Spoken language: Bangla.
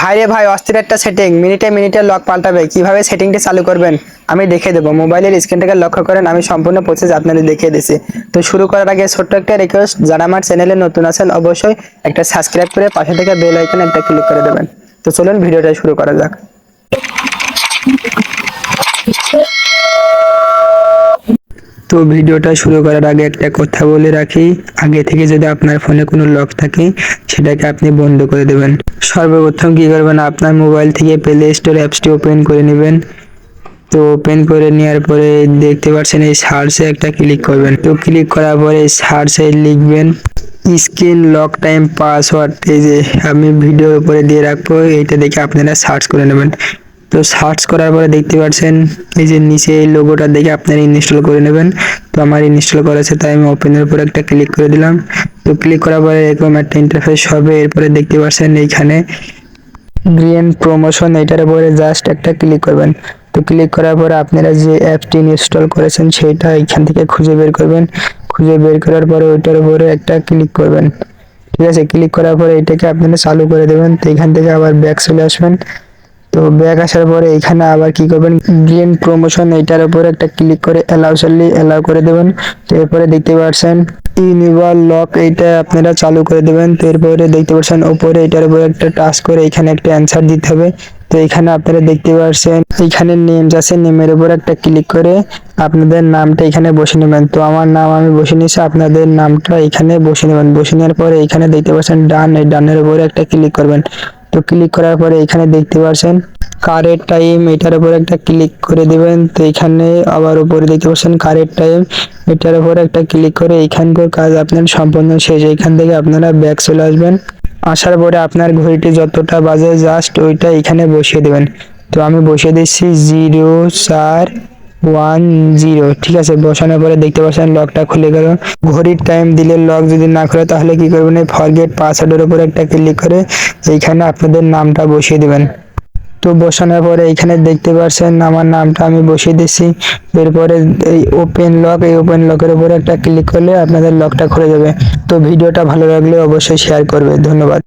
ভাইরে ভাই, অস্থির একটা সেটিং মিনিটে মিনিটে লক পাল্টাবে। কীভাবে সেটিংটি চালু করবেন? আমি দেখে দেবো। মোবাইলের স্ক্রিনটাকে লক্ষ্য করেন, আমি সম্পূর্ণ প্রসেস আপনাদের দেখিয়ে দিছি। তো শুরু করার আগে ছোট্ট একটা রিকোয়েস্ট যারা আমার চ্যানেলে নতুন আছেন, অবশ্যই একটা সাবস্ক্রাইব করে পাশে থেকে বেল আইকন একটা ক্লিক করে দেবেন। তো চলুন ভিডিওটা শুরু করা যাক। তো ভিডিওটা শুরু করার আগে একটা কথা বলে রাখি। আগে থেকে যদি আপনার ফোনে কোনো লক থাকে, সেটাকে আপনি বন্ধ করে দেবেন। সর্বপ্রথম কি করবেন? আপনার মোবাইল থেকে প্লে স্টোর অ্যাপসটি ওপেন করে নেবেন। তো ওপেন করে নেওয়ার পরে দেখতে পাচ্ছেন এই সার্চে একটা ক্লিক করবেন। তো ক্লিক করার পরে সার্চে লিখবেন, স্ক্রিন লক টাইম পাসওয়ার্ড। এই যে আমি ভিডিওর উপরে দিয়ে রাখব, এইটা দেখে আপনারা সার্চ করে নেবেন। তো সার্চ করার পরে দেখতে পাচ্ছেন, এই যে নিচে এই লোগোটা দেখে আপনারা ইনস্টল করে নেবেন। তো আমার ইনস্টল করা আছে, তাই আমি ওপেনের উপর একটা ক্লিক করে দিলাম। তো ক্লিক করার পরে এরকম একটা ইন্টারফেস হবে, এরপরে দেখতে পাচ্ছেন এইখানে গ্রিন প্রমোশন এটার উপরে জাস্ট একটা ক্লিক করবেন। তো ক্লিক করার পরে আপনারা যে অ্যাপটি ইনস্টল করেছেন, সেটা এখান থেকে খুঁজে বের করবেন। খুঁজে বের করার পরে ওইটার উপরে একটা ক্লিক করবেন। ঠিক আছে ক্লিক করার পরে এটাকে আপনারা চালু করে দেবেন। তো এখান থেকে আবার ব্যাক চলে আসবেন। তো ব্যাক আসার পরে এখানে আবার কি করবেন গ্রিন প্রমোশন এটার উপরে একটা ক্লিক করে অ্যালাউ চাললি অ্যালাউ করে দেবেন। তো এরপরে দেখতে পাচ্ছেন ইউনিভার লক এইটা আপনারা চালু করে দেবেন। তো এরপরে দেখতে পাচ্ছেন উপরে এটার উপরে একটা টাচ করে এখানে একটা অ্যান্সার দিতে হবে। তো এখানে আপনারা দেখতে পাচ্ছেন এখানে নেমস আছে নেমের উপর একটা ক্লিক করে আপনাদের নামটা এখানে বসে নেবেন। তো আমার নাম আমি বসে নিয়েছি, আপনাদের নামটা এখানে বসে নেবেন। বসে নেওয়ার পরে এখানে দেখতে পাচ্ছেন ডান এই ডানের উপরে একটা ক্লিক করবেন। তো ক্লিক করার পরে এখানে দেখতে পাচ্ছেন কারের টাইম এটার উপর একটা ক্লিক করে দিবেন। তো এখানে আবার উপরে দেখতে পাচ্ছেন কারের টাইম এটার উপর একটা ক্লিক করে এইখানকার কাজ আপনার সম্পূর্ণ শেষ। এইখান থেকে আপনারা ব্যাক চলে আসবেন। আসার পরে আপনার ঘড়িটি যতটা বাজে জাস্ট ওইটা এখানে বসিয়ে দেবেন। তো আমি বসিয়ে দিচ্ছি জিরো চার ওয়ান জিরো ঠিক আছে? বসানোর পরে দেখতে পাচ্ছেন লকটা খুলে গেল। ঘড়ির টাইম দিলে লক যদি না খুলে, তাহলে কি করবেন? এই ফরগেট পাসওয়ার্ডের উপর একটা ক্লিক করে এইখানে আপনাদের নামটা বসিয়ে দেবেন। তো বসানোর পরে এখানে দেখতে পাচ্ছেন আমার নামটা আমি বসিয়ে দিচ্ছি। এরপরে এই ওপেন লক এই ওপেন লকের উপরে একটা ক্লিক করলে আপনাদের লকটা খুলে যাবে। তো ভিডিওটা ভালো লাগলে অবশ্যই শেয়ার করবে। ধন্যবাদ।